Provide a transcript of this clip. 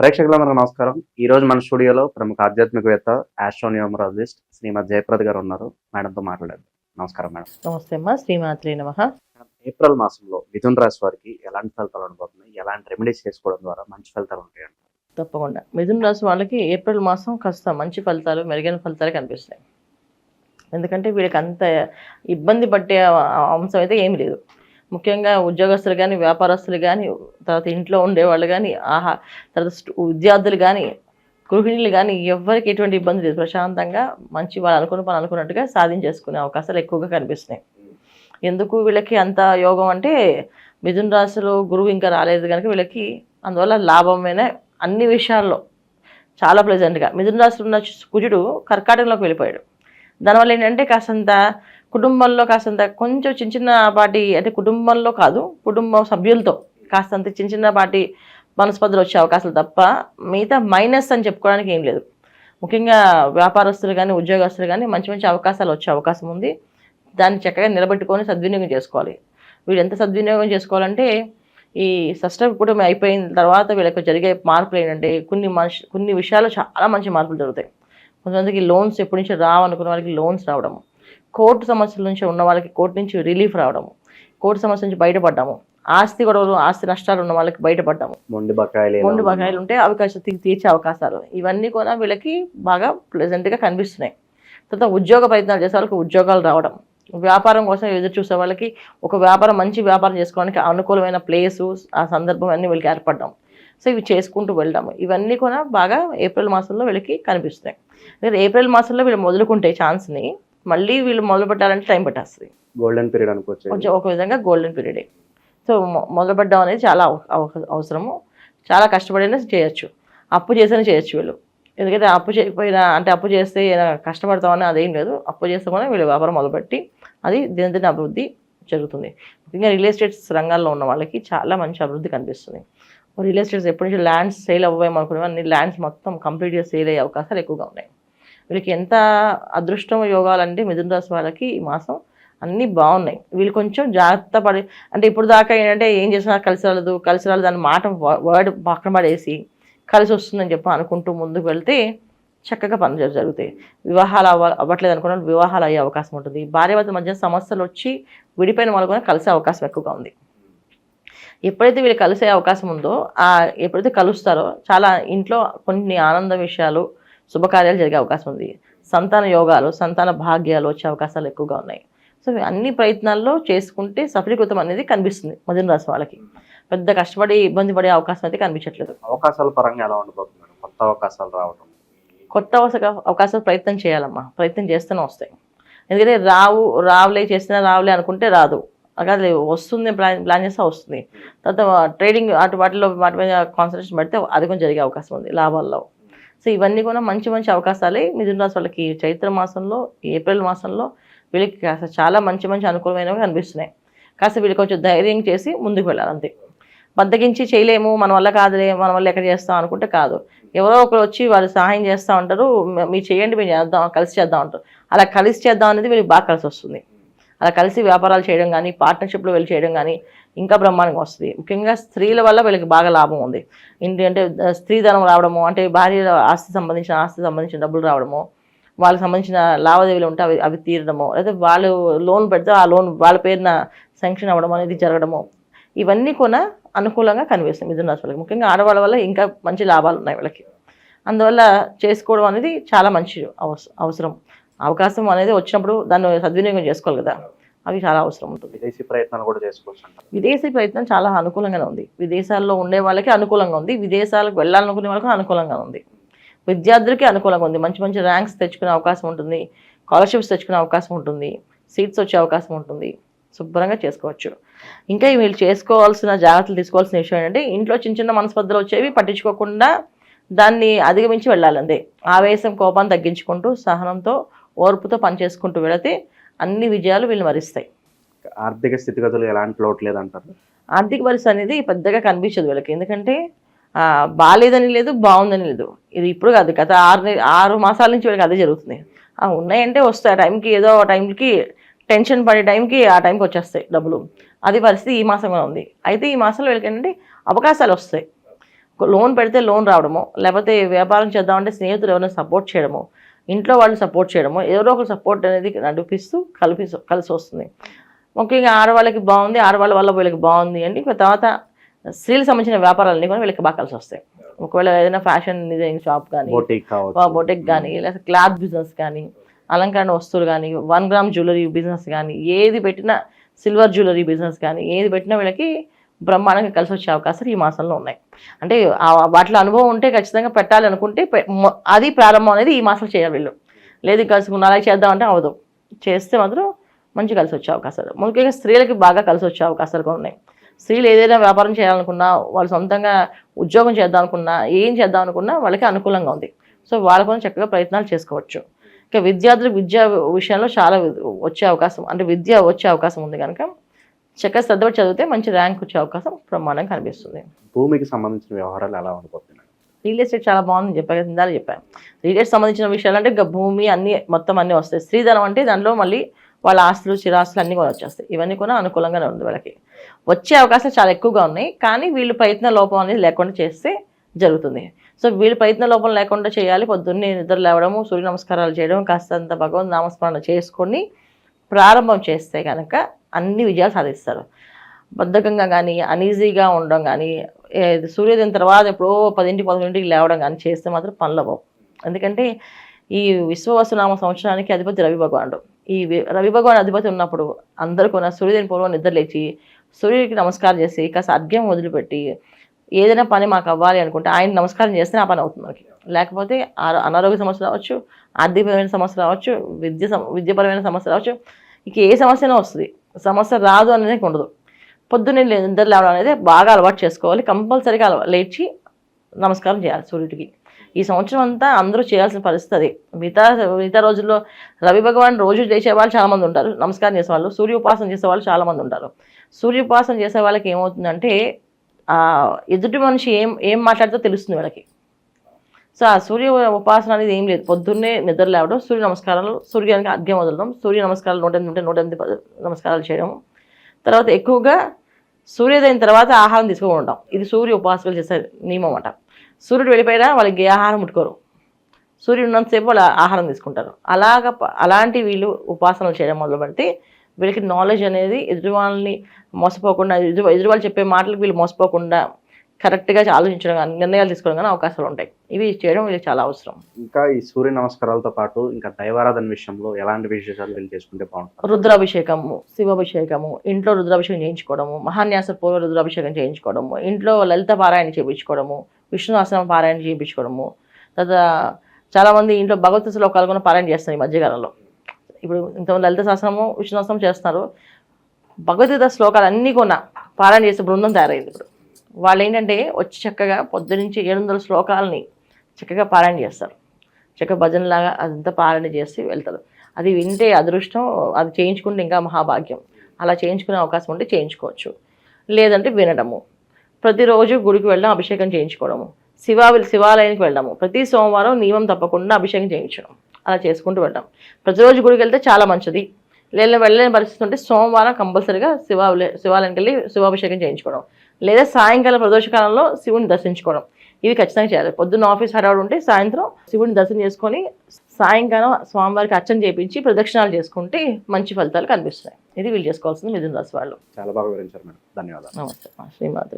ప్రేక్షకులందరూ నమస్కారం. ఈ రోజు మన స్టూడియోలో ప్రముఖ ఆధ్యాత్మికవేత్త ఆస్ట్రోనియోమరాలజిస్ట్ శ్రీమద్ జయప్రద గారు ఉన్నారు. మేడంతో మాట్లాడారు నమస్కారం మేడం. నమస్తే అమ్మా. శ్రీమాత్రి నమ. ఏప్రిల్ మాసంలో మిథున్ రాశి వారికి ఎలాంటి ఫలితాలు ఉండబోతున్నాయి ఎలాంటి రెమెడీస్ చేసుకోవడం ద్వారా మంచి ఫలితాలు ఉంటాయండి తప్పకుండా. మిథున రాశి వాళ్ళకి ఏప్రిల్ మాసం కాస్త మంచి ఫలితాలు మెరుగైన ఫలితాలు కనిపిస్తాయి. ఎందుకంటే వీళ్ళకి అంత ఇబ్బంది పట్టే అంశం అయితే ఏమీ లేదు. ముఖ్యంగా ఉద్యోగస్తులు కానీ వ్యాపారస్తులు కానీ తర్వాత ఇంట్లో ఉండేవాళ్ళు కానీ ఆహా తర్వాత విద్యార్థులు కానీ గృహిణులు కానీ ఎవరికి ఎటువంటి ఇబ్బంది లేదు. ప్రశాంతంగా మంచి వాళ్ళు అనుకున్న పని అనుకున్నట్టుగా సాధించేసుకునే అవకాశాలు ఎక్కువగా కనిపిస్తున్నాయి. ఎందుకు వీళ్ళకి అంత యోగం అంటే మిథున రాశిలో గురువు ఇంకా రాలేదు కనుక వీళ్ళకి అందువల్ల లాభమైన అన్ని విషయాల్లో చాలా ప్లెజెంట్గా మిథున రాశిలో ఉన్న కుజుడు కర్కాటకంలోకి వెళ్ళిపోయాడు. దానివల్ల ఏంటంటే కాసంత కుటుంబంలో కాసంత కొంచెం చిన్న చిన్న పాటి అంటే కుటుంబంలో కాదు కుటుంబ సభ్యులతో కాస్తంత చిన్న చిన్న పాటి మనస్పర్ధలు వచ్చే అవకాశాలు తప్ప మిగతా మైనస్ అని చెప్పుకోవడానికి ఏం లేదు. ముఖ్యంగా వ్యాపారస్తులు కానీ ఉద్యోగస్తులు కానీ మంచి మంచి అవకాశాలు వచ్చే అవకాశం ఉంది. దాన్ని చక్కగా నిలబెట్టుకొని సద్వినియోగం చేసుకోవాలి. వీళ్ళు ఎంత సద్వినియోగం చేసుకోవాలంటే ఈ షష్ట కుటుంబం అయిపోయిన తర్వాత వీళ్ళకి జరిగే మార్పులు ఏంటంటే కొన్ని మనిషి కొన్ని విషయాలు చాలా మంచి మార్పులు జరుగుతాయి. కొంతమందికి లోన్స్ ఎప్పటి నుంచి రావనుకున్న వాళ్ళకి లోన్స్ రావడము. కోర్టు సమస్యల నుంచి ఉన్న వాళ్ళకి కోర్టు నుంచి రిలీఫ్ రావడము. కోర్టు సమస్య నుంచి బయటపడ్డాము. ఆస్తి గొడవలు ఆస్తి నష్టాలు ఉన్న వాళ్ళకి బయటపడ్డాము. మొండి బకాయిలు మొండి? బకాయిలు ఉంటే అవి కాస్త తీ- తీర్చే అవకాశాలు. ఇవన్నీ కూడా వీళ్ళకి బాగా ప్లెజెంట్గా కనిపిస్తున్నాయి. తర్వాత ఉద్యోగ ప్రయత్నాలు చేసే వాళ్ళకి ఉద్యోగాలు రావడం. వ్యాపారం కోసం ఎదురు చూసే వాళ్ళకి ఒక వ్యాపారం మంచి వ్యాపారం చేసుకోవడానికి అనుకూలమైన ప్లేసు ఆ సందర్భం అన్నీ వీళ్ళకి ఏర్పడడం. సో ఇవి చేసుకుంటూ వెళ్ళడం ఇవన్నీ కూడా బాగా ఏప్రిల్ మాసంలో వీళ్ళకి కనిపిస్తాయి లేదా ఏప్రిల్ మాసంలో వీళ్ళు మొదలుకుంటే ఛాన్స్ని మళ్ళీ వీళ్ళు మొదలు పెట్టాలంటే టైం పట్టేస్తుంది. గోల్డెన్ పీరియడ్ అనుకోవచ్చు. కొంచెం ఒక విధంగా గోల్డెన్ పీరియడే సో మొదలుపెట్టడం అనేది చాలా అవ- అవ- అవసరము. చాలా కష్టపడినా చేయొచ్చు. అప్పు చేసినా చేయొచ్చు వీళ్ళు. ఎందుకంటే అప్పు చేయకపోయినా అంటే అప్పు చేస్తే ఏదైనా కష్టపడతామని అదేం లేదు. అప్పు చేస్తే కూడా వీళ్ళు వ్యాపారం మొదలుపెట్టి అది దినదిన అభివృద్ధి జరుగుతుంది. ముఖ్యంగా రియల్ ఎస్టేట్స్ రంగాల్లో ఉన్న వాళ్ళకి చాలా మంచి అభివృద్ధి కనిపిస్తుంది. రియల్ ఎస్టేట్స్ ఎప్పటి నుంచి ల్యాండ్స్ సేల్ అవ్వేమనుకునే అన్ని ల్యాండ్స్ మొత్తం కంప్లీట్గా సేల్ అయ్యే అవకాశాలు ఎక్కువగా ఉన్నాయి. వీళ్ళకి ఎంత అదృష్టం యోగాలంటే మిథున రాశి వాళ్ళకి ఈ మాసం అన్నీ బాగున్నాయి. వీళ్ళు కొంచెం జాగ్రత్త పడి అంటే ఇప్పుడు దాకా ఏంటంటే ఏం చేసినా కలిసి రాలేదు కలిసి రాలేదు దాని మాట వర్డ్ పక్కన పడేసి కలిసి వస్తుందని చెప్పి అనుకుంటూ ముందుకు వెళ్తే చక్కగా పనులు జరుగుతాయి. వివాహాలు అవ్వ అవ్వట్లేదు అనుకున్న వివాహాలు అయ్యే అవకాశం ఉంటుంది. భార్యాభర్త మధ్య సమస్యలు వచ్చి విడిపోయిన వాళ్ళు కూడా కలిసే అవకాశం ఎక్కువగా ఉంది. ఎప్పుడైతే వీళ్ళు కలిసే అవకాశం ఉందో ఎప్పుడైతే కలుస్తారో చాలా ఇంట్లో కొన్ని ఆనంద విషయాలు శుభకార్యాలు జరిగే అవకాశం ఉంది. సంతాన యోగాలు సంతాన భాగ్యాలు వచ్చే అవకాశాలు ఎక్కువగా ఉన్నాయి. సో అన్ని ప్రయత్నాల్లో చేసుకుంటే సఫలీకృతం అనేది కనిపిస్తుంది మధున రాశి వాళ్ళకి. పెద్ద కష్టపడి ఇబ్బంది పడే అవకాశం అయితే కనిపించట్లేదు. అవకాశాల పరంగా ఎలా ఉండబోతుంది కొత్త అవకాశాలు రావడం కొత్త అవసర అవకాశాలు ప్రయత్నం చేయాలమ్మా. ప్రయత్నం చేస్తూనే వస్తాయి. ఎందుకంటే రావు రావులే చేసినా రావులే అనుకుంటే రాదు. అదే వస్తుంది ప్లాన్ ప్లాన్ చేస్తే వస్తుంది. తర్వాత ట్రేడింగ్ అటు వాటిలో వాటి మీద కాన్సన్ట్రేషన్ పెడితే అది కొంచెం జరిగే అవకాశం ఉంది లాభాల్లో. సో ఇవన్నీ కూడా మంచి మంచి అవకాశాలే. మిథున రాశి వాళ్ళకి చైత్ర మాసంలో ఏప్రిల్ మాసంలో వీళ్ళకి కాస్త చాలా మంచి మంచి అనుకూలమైనవి కనిపిస్తున్నాయి. కాస్త వీళ్ళకి కొంచెం ధైర్యం చేసి ముందుకు వెళ్ళాలంతే బద్దగించి చేయలేము మన వల్ల కాదులే మన వల్ల ఎక్కడ చేస్తాం అనుకుంటే కాదు. ఎవరో ఒకరు వచ్చి వాళ్ళు సహాయం చేస్తూ ఉంటారు మీరు చేయండి మేము చేద్దాం కలిసి చేద్దాం అంటారు. అలా కలిసి చేద్దాం అనేది వీళ్ళకి బాగా కలిసి వస్తుంది. అలా కలిసి వ్యాపారాలు చేయడం కానీ పార్ట్నర్షిప్లో వెళ్ళి చేయడం కానీ ఇంకా బ్రహ్మాండంగా వస్తుంది. ముఖ్యంగా స్త్రీల వల్ల వీళ్ళకి బాగా లాభం ఉంది. ఏంటి అంటే స్త్రీ స్త్రీధనం రావడము అంటే భార్య ఆస్తి సంబంధించిన ఆస్తి సంబంధించిన డబ్బులు రావడము వాళ్ళకి సంబంధించిన లావాదేవీలు ఉంటే అవి అవి తీరడము లేదా వాళ్ళు లోన్ పెడితే ఆ లోన్ వాళ్ళ పేరున శాంక్షన్ అవ్వడం అనేది జరగడము ఇవన్నీ కూడా అనుకూలంగా కనిపిస్తుంది మిథున రాశి వాళ్ళకి. ముఖ్యంగా ఆడవాళ్ళ వల్ల ఇంకా మంచి లాభాలు ఉన్నాయి వాళ్ళకి. అందువల్ల చేసుకోవడం అనేది చాలా మంచి అవసరం. అవకాశం అనేది వచ్చినప్పుడు దాన్ని సద్వినియోగం చేసుకోవాలి కదా. అవి చాలా అవసరం ఉంటుంది. విదేశీ ప్రయత్నాలు కూడా చేసుకోవచ్చు విదేశీ ప్రయత్నం చాలా అనుకూలంగానే ఉంది. విదేశాల్లో ఉండే వాళ్ళకి అనుకూలంగా ఉంది. విదేశాలకు వెళ్ళాలనుకునే వాళ్ళకి అనుకూలంగా ఉంది. విద్యార్థులకి అనుకూలంగా ఉంది. మంచి మంచి ర్యాంక్స్ తెచ్చుకునే అవకాశం ఉంటుంది. స్కాలర్షిప్స్ తెచ్చుకునే అవకాశం ఉంటుంది. సీట్స్ వచ్చే అవకాశం ఉంటుంది. శుభ్రంగా చేసుకోవచ్చు. ఇంకా వీళ్ళు చేసుకోవాల్సిన జాగ్రత్తలు తీసుకోవాల్సిన విషయం ఏంటంటే ఇంట్లో చిన్న చిన్న మనస్పర్ధలు వచ్చేవి పట్టించుకోకుండా దాన్ని అధిగమించి వెళ్ళాలంతే. ఆవేశం కోపాన్ని తగ్గించుకుంటూ సహనంతో ఓర్పుతో పనిచేసుకుంటూ వెళితే అన్ని విజయాలు వీళ్ళు మరిస్తాయి ఆర్థిక స్థితిగతులు ఎలాంటి లోటు లేదంటారు? ఆర్థిక పరిస్థితి అనేది పెద్దగా కనిపించదు వీళ్ళకి. ఎందుకంటే ఆ, బాలేదని లేదు బాగుందని లేదు. ఇది ఇప్పుడు కాదు. గత ఆరు ఆరు మాసాల నుంచి వీళ్ళకి అదే జరుగుతుంది. ఆ, ఉన్నాయంటే వస్తాయి. ఆ టైంకి ఏదో ఆ టైంకి టెన్షన్ పడే టైంకి ఆ టైంకి వచ్చేస్తాయి డబ్బులు. అది పరిస్థితి ఈ మాసంలో ఉంది. అయితే ఈ మాసంలో వీళ్ళకి ఏంటంటే అవకాశాలు వస్తాయి. లోన్ పెడితే లోన్ రావడము లేకపోతే వ్యాపారం చేద్దామంటే స్నేహితులు ఎవరైనా సపోర్ట్ చేయడము ఇంట్లో వాళ్ళు సపోర్ట్ చేయడము ఎవరో ఒకరు సపోర్ట్ అనేది నడిపిస్తూ కలిపి కలిసి వస్తుంది. ముఖ్యంగా ఆడవాళ్ళకి బాగుంది ఆడవాళ్ళ వల్ల వీళ్ళకి బాగుంది అని ఇంకా తర్వాత స్త్రీలకు సంబంధించిన వ్యాపారాలన్నీ కూడా వీళ్ళకి బాగా కలిసి వస్తాయి. ఒకవేళ ఏదైనా ఫ్యాషన్ డిజైన్ షాప్ కానీ బొటెక్ కానీ లేదా క్లాత్ బిజినెస్ కానీ అలంకరణ వస్తువులు కానీ వన్ గ్రామ్ జ్యువెలరీ బిజినెస్ కానీ ఏది పెట్టినా సిల్వర్ జ్యువెలరీ బిజినెస్ కానీ ఏది పెట్టినా వీళ్ళకి బ్రహ్మాండంగా కలిసి వచ్చే అవకాశాలు ఈ మాసంలో ఉన్నాయి. అంటే వాటిలో అనుభవం ఉంటే ఖచ్చితంగా పెట్టాలనుకుంటే పె- అది ప్రారంభం అనేది ఈ మాసంలో చేయాలి వీళ్ళు. లేదు కలుసుకున్న అలాగే చేద్దామంటే అవదు చేస్తే మాత్రం మంచి కలిసి వచ్చే అవకాశాలు. ముఖ్యంగా స్త్రీలకి బాగా కలిసి వచ్చే అవకాశాలు కూడా ఉన్నాయి. స్త్రీలు ఏదైనా వ్యాపారం చేయాలనుకున్నా వాళ్ళు సొంతంగా ఉద్యోగం చేద్దాం అనుకున్నా ఏం చేద్దాం అనుకున్నా వాళ్ళకి అనుకూలంగా ఉంది. సో వాళ్ళ కోసం చక్కగా ప్రయత్నాలు చేసుకోవచ్చు. ఇంకా విద్యార్థులకు విద్యా విషయంలో చాలా వచ్చే అవకాశం అంటే విద్య వచ్చే అవకాశం ఉంది కనుక చక్కగా శ్రద్ధ చదివితే మంచి ర్యాంక్ వచ్చే అవకాశం ప్రమాణంగా కనిపిస్తుంది. భూమికి సంబంధించిన వ్యవహారాలు ఎలా ఉండిపోతున్నాయి రియల్ ఎస్టేట్ చాలా బాగుంది చెప్పాను ఇందాక చెప్పాను రియల్ ఎస్టేట్ సంబంధించిన విషయాలు అంటే ఇంకా భూమి అన్ని మొత్తం అన్నీ వస్తాయి. స్త్రీధనం అంటే దాంట్లో మళ్ళీ వాళ్ళ ఆస్తులు చిరాస్తులు అన్నీ కూడా వచ్చేస్తాయి. ఇవన్నీ కూడా అనుకూలంగానే ఉంది వాళ్ళకి. వచ్చే అవకాశాలు చాలా ఎక్కువగా ఉన్నాయి కానీ వీళ్ళు ప్రయత్న లోపం అనేది లేకుండా చేస్తే జరుగుతుంది. సో వీళ్ళు ప్రయత్న లోపం లేకుండా చేయాలి. పొద్దున్నే నిద్ర లేవడము సూర్య నమస్కారాలు చేయడం కాస్తంత భగవంత్ నామస్మరణ చేసుకొని ప్రారంభం చేస్తే కనుక అన్ని విజయాలు సాధిస్తారు. బద్ధకంగా కానీ అనీజీగా ఉండడం కానీ సూర్యోదయం తర్వాత ఎప్పుడో పదింటి పదకొండింటికి లేవడం కానీ చేస్తే మాత్రం పనులు అవ్వవు. ఎందుకంటే ఈ విశ్వవసునామ సంవత్సరానికి అధిపతి రవి భగవానుడు. ఈ రవి భగవాన్ అధిపతి ఉన్నప్పుడు అందరూ కూడా సూర్యోదయం పూర్వం నిద్రలేచి సూర్యుడికి నమస్కారం చేసి కాస్త అర్ఘ్యం వదిలిపెట్టి ఏదైనా పని మాకు అవ్వాలి అనుకుంటే ఆయన నమస్కారం చేస్తే ఆ పని అవుతుంది మనకి. లేకపోతే ఆ- అనారోగ్య సమస్య రావచ్చు ఆర్థికపరమైన సమస్య రావచ్చు విద్య విద్యపరమైన విద్యాపరమైన సమస్య రావచ్చు. ఇక ఏ సమస్యనో వస్తుంది. సమస్య రాదు అనేది ఉండదు. పొద్దున్నే నిద్ర లేవడం అనేది బాగా అలవాటు చేసుకోవాలి. కంపల్సరీగా అలవా లేచి నమస్కారం చేయాలి సూర్యుడికి. ఈ సంవత్సరం అంతా అందరూ చేయాల్సిన పరిస్థితి అది. మిగతా మిగతా రోజుల్లో రవి భగవాన్ రోజు చేసే వాళ్ళు చాలామంది ఉంటారు. నమస్కారం చేసేవాళ్ళు సూర్య ఉపాసన చేసే వాళ్ళు ఉంటారు. సూర్య ఉపాసన చేసే వాళ్ళకి ఏమవుతుందంటే ఎదుటి మనిషి ఏం ఏం మాట్లాడితే తెలుస్తుంది వాళ్ళకి. సో ఆ సూర్య ఉపాసన అనేది ఏం లేదు. పొద్దున్నే నిద్ర లేవడం సూర్య నమస్కారాలు సూర్యానికి అర్ఘ్యం వదలడం సూర్య నమస్కారాలు నూట ఎనిమిది ఉంటే నూట ఎనిమిది పద- నమస్కారాలు చేయడం. తర్వాత ఎక్కువగా సూర్యోదయం తర్వాత ఆహారం తీసుకోకుండా ఉంటాం ఇది సూర్య ఉపాసకులు చేసే నియమం అన్నమాట సూర్యుడు వెళ్ళిపోయినా వాళ్ళకి ఏ ఆహారం ముట్టుకోరు. సూర్యుడు ఉన్నంతసేపు వాళ్ళు ఆహారం తీసుకుంటారు. అలాగ అలాంటి వీళ్ళు ఉపాసనలు చేయడం మొదలు పెడితే వీళ్ళకి నాలెడ్జ్ అనేది ఎదుటి వాళ్ళని మోసపోకుండా ఎదురు ఎదురు వాళ్ళు చెప్పే మాటలకు వీళ్ళు మోసపోకుండా కరెక్ట్గా ఆలోచించడం కానీ నిర్ణయాలు తీసుకోవడం కానీ అవకాశాలు ఉంటాయి. ఇవి చేయడం వీళ్ళకి చాలా అవసరం. ఇంకా ఈ సూర్య నమస్కారాలతో పాటు ఇంకా దైవారాధన విషయంలో ఎలాంటి విశేషాలు వీళ్ళు చేసుకుంటే బాగుంటుంది? రుద్రాభిషేకము శివాభిషేకము ఇంట్లో రుద్రాభిషేకం చేయించుకోవడము మహాన్యాస పూర్వ రుద్రాభిషేకం చేయించుకోవడము ఇంట్లో లలిత పారాయణ చేయించుకోవడము విష్ణు ఆశ్రమం పారాయణ చేయించుకోవడము తర్వాత చాలామంది ఇంట్లో భగవత్ శ్లోకాలు కూడా పారాయణ చేస్తారు ఈ మధ్యకాలంలో. ఇప్పుడు ఇంతమంది లలిత శాస్త్రము విష్ణు ఆశ్రమం చేస్తున్నారు. భగవద్గీత శ్లోకాలు అన్నీ కూడా పారాయణ చేసే బృందం తయారైంది ఇప్పుడు. వాళ్ళు ఏంటంటే వచ్చి చక్కగా పొద్దునుంచి ఏడు వందల శ్లోకాలని చక్కగా పారాయణ చేస్తారు. చక్కగా భజనలాగా అదంతా పారాయణ చేసి వెళ్తారు. అది వింటే అదృష్టం అది చేయించుకుంటే ఇంకా మహాభాగ్యం. అలా చేయించుకునే అవకాశం ఉంటే చేయించుకోవచ్చు. లేదంటే వినడము. ప్రతిరోజు గుడికి వెళ్ళడం అభిషేకం చేయించుకోవడము. శివా శివాలయానికి వెళ్ళడము. ప్రతి సోమవారం నియమం తప్పకుండా అభిషేకం చేయించడం. అలా చేసుకుంటూ వెళ్ళడం. ప్రతిరోజు గుడికి వెళ్తే చాలా మంచిది. లేదా వెళ్ళలేని పరిస్థితి ఉంటే సోమవారం కంపల్సరీగా శివాలయ శివాలయానికి వెళ్ళి శివాభిషేకం చేయించుకోవడం. లేదా సాయంకాలం ప్రదోషకాలంలో శివుని దర్శించుకోవడం. ఇవి ఖచ్చితంగా చేయాలి. పొద్దున్న ఆఫీస్ హడావుడు ఉంటే సాయంత్రం శివుని దర్శనం చేసుకొని సాయంకాలం స్వామివారికి అర్చన చేయించి ప్రదక్షిణాలు చేసుకుంటే మంచి ఫలితాలు కనిపిస్తాయి. ఇది వీళ్ళు చేసుకోవాల్సింది మిథున రాశి వాళ్ళు. చాలా బాగా వివరించారు మేడం. ధన్యవాదాలు. నమస్తే. శ్రీమాత